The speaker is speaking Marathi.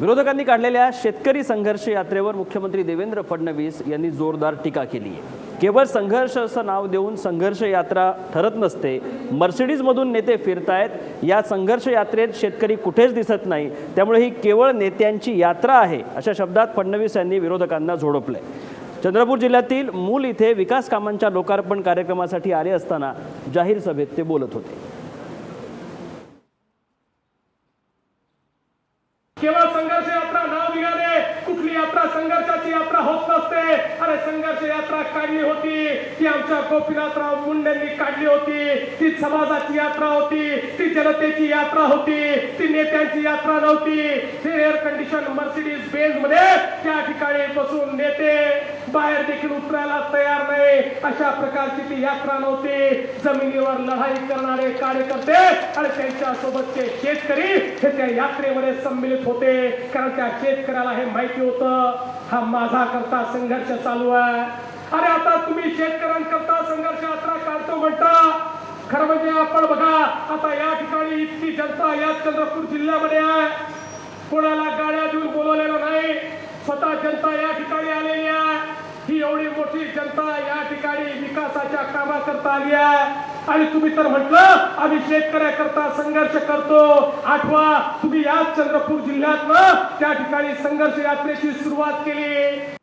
विरोधकांनी काढलेल्या शेतकरी संघर्ष यात्रेवर मुख्यमंत्री देवेंद्र फडणवीस यांनी जोरदार टीका केली आहे. केवळ संघर्ष असं नाव देऊन संघर्ष यात्रा ठरत नसते मर्सिडीजमधून नेते फिरतायत या संघर्ष यात्रेत शेतकरी कुठेच दिसत नाही त्यामुळे ही केवळ नेत्यांची यात्रा आहे अशा शब्दात फडणवीस यांनी विरोधकांना झोडपलंय. चंद्रपूर जिल्ह्यातील मूल इथे विकास कामांच्या लोकार्पण कार्यक्रमासाठी आले असताना जाहीर सभेत ते बोलत होते. केवळ संघर्ष यात्रा नाव निघाले. कुठली यात्रा? संघर्षाची यात्रा होत नसते. अरे संघर्ष यात्रा काढली होती. ती आमच्या गोपीनाथराव मुंडेंनी काढली होती. ती समाजाची यात्रा होती. ती जनतेची यात्रा होती. ती नेत्यांची यात्रा नव्हती. एअर कंडिशन मर्सिडीज बेंजमध्ये त्या ठिकाणी बसून नेते बाहेर देखील उतरायला तयार नाही. अशा प्रकारची ती यात्रा नव्हती. जमिनीवर लढाई करणारे कार्यकर्ते आणि त्यांच्या सोबतचे शेतकरी हे त्या यात्रेमध्ये सम्मिलित होते. कारण त्या शेतकऱ्याला हे माहिती होतं हा माझा करता संघर्ष चालू आहे. अरे आता तुम्ही शेतकऱ्यांकरता संघर्ष यात्रा काढतो म्हणता. खरं म्हणजे आपण बघा आता या ठिकाणी इतकी जनता या चंद्रपूर जिल्ह्यामध्ये आहे. कोणाला गाड्या देऊन बोलवलेलं नाही. स्वतः जनता या ठिकाणी आलेली आहे. ही एवढी मोठी जनता या ठिकाणी विकासाच्या कामाकरता आली आहे. आणि तुम्ही तर म्हटलं आम्ही शेतकऱ्याकरता संघर्ष करतो. आठवा तुम्ही याच चंद्रपूर जिल्ह्यात त्या ठिकाणी संघर्ष यात्रेची सुरुवात केली.